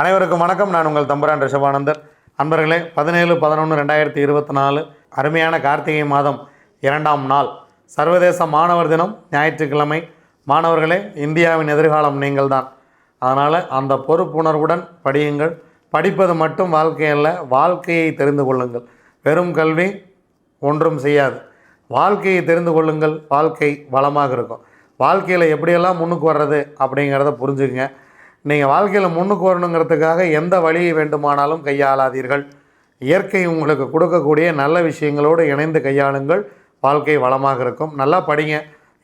அனைவருக்கும் வணக்கம். நான் உங்கள் தம்பரான் ரிஷபானந்தர். அன்பர்களே பதினேழு பதினொன்று ரெண்டாயிரத்தி இருபத்தி நாலு அருமையான கார்த்திகை மாதம் இரண்டாம் நாள். சர்வதேச மாணவர் தினம் ஞாயிற்றுக்கிழமை. மாணவர்களே இந்தியாவின் எதிர்காலம் நீங்கள்தான். அதனால் அந்த பொறுப்புணர்வுடன் படியுங்கள். படிப்பது மட்டும் வாழ்க்கையல்ல வாழ்க்கையை தெரிந்து கொள்ளுங்கள். வெறும் கல்வி ஒன்றும் செய்யாது. வாழ்க்கையை தெரிந்து கொள்ளுங்கள் வாழ்க்கை வளமாக இருக்கும். வாழ்க்கையில் எப்படியெல்லாம் முன்னுக்கு வர்றது அப்படிங்கிறத புரிஞ்சுக்குங்க. நீங்கள் வாழ்க்கையில் முன்னுக்கு வரணுங்கிறதுக்காக எந்த வழியை வேண்டுமானாலும் கையாளாதீர்கள். இயற்கை உங்களுக்கு கொடுக்கக்கூடிய நல்ல விஷயங்களோடு இணைந்து கையாளுங்கள். வாழ்க்கை வளமாக இருக்கும். நல்லா படிங்க.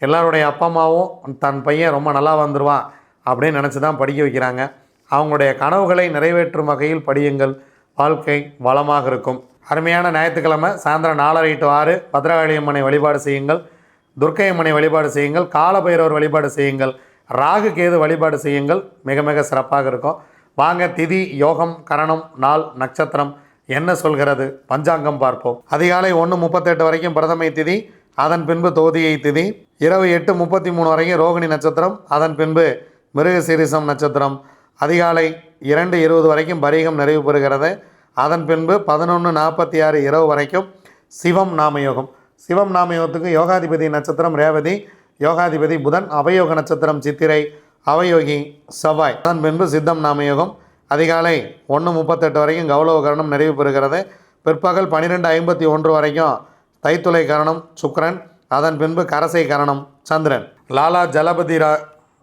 எல்லாருடைய அப்பா அம்மாவும் தன் பையன் ரொம்ப நல்லா வந்துடுவான் அப்படின்னு நினச்சி தான் படிக்க வைக்கிறாங்க. அவங்களுடைய கனவுகளை நிறைவேற்றும் வகையில் படியுங்கள். வாழ்க்கை வளமாக இருக்கும். அருமையான ஞாயிற்றுக்கிழமை சாயந்தரம் நாலரை டு ஆறு பத்ரகாளியம்மனை வழிபாடு செய்யுங்கள். துர்க்கையம்மனை வழிபாடு செய்யுங்கள். காலபைரவர் வழிபாடு செய்யுங்கள். ராகு கேது வழிபாடு செய்யுங்கள். மிக மிக சிறப்பாக இருக்கும். வாங்க திதி யோகம் கரணம் நாள் நட்சத்திரம் என்ன சொல்கிறது? பஞ்சாங்கம் பார்ப்போம். அதிகாலை ஒன்று முப்பத்தெட்டு வரைக்கும் பிரதமை திதி அதன் பின்பு தோதியை திதி. இரவு எட்டு முப்பத்தி மூணு வரைக்கும் ரோகிணி நட்சத்திரம் அதன் பின்பு மிருகசீரிசம் நட்சத்திரம். அதிகாலை இரண்டு இருபது வரைக்கும் பரீகம் நிறைவு பெறுகிறது. அதன் பின்பு பதினொன்று நாற்பத்தி ஆறு இரவு வரைக்கும் சிவம் நாமயோகம். சிவம் நாமயோகத்துக்கு யோகாதிபதி நட்சத்திரம் ரேவதி யோகாதிபதி புதன் அவயோக நட்சத்திரம் சித்திரை அவயோகி செவ்வாய். அதன் பின்பு சித்தம் நாமயோகம். அதிகாலை ஒன்று முப்பத்தெட்டு வரைக்கும் கௌரவ கரணம் நிறைவு பெறுகிறது. பிற்பகல் பன்னிரெண்டு ஐம்பத்தி ஒன்று வரைக்கும் தைத்துளை கரணம் சுக்ரன் அதன் பின்பு கரசை கரணம் சந்திரன். லாலா ஜலபதி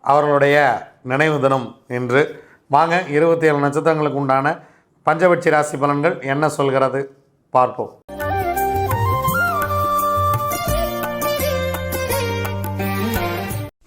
அவர்களுடைய நினைவு தினம் இன்று. வாங்க இருபத்தி ஏழு நட்சத்திரங்களுக்கு உண்டான பஞ்சபட்சி ராசி பலன்கள் என்ன சொல்கிறது? பார்ப்போம்.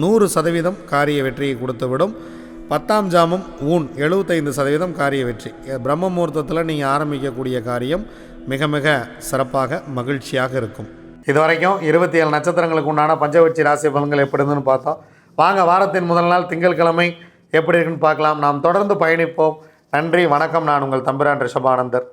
நூறு சதவீதம் காரிய வெற்றியை கொடுத்துவிடும். பத்தாம் ஜாமம் ஊன் எழுபத்தைந்து சதவீதம் காரிய வெற்றி. பிரம்ம முகூர்த்தத்தில் நீங்கள் ஆரம்பிக்கக்கூடிய காரியம் மிக மிக சிறப்பாக மகிழ்ச்சியாக இருக்கும். இது வரைக்கும் இருபத்தி ஏழு நட்சத்திரங்களுக்கு உண்டான பஞ்சவட்சி ராசி பலன்கள் எப்படி இருந்துன்னு பார்த்தோம். வாங்க வாரத்தின் முதல் நாள் திங்கட்கிழமை எப்படி இருக்குன்னு பார்க்கலாம். நாம் தொடர்ந்து பயணிப்போம். நன்றி வணக்கம். நான் உங்கள் தம்பிரான் ரிஷபானந்தர்.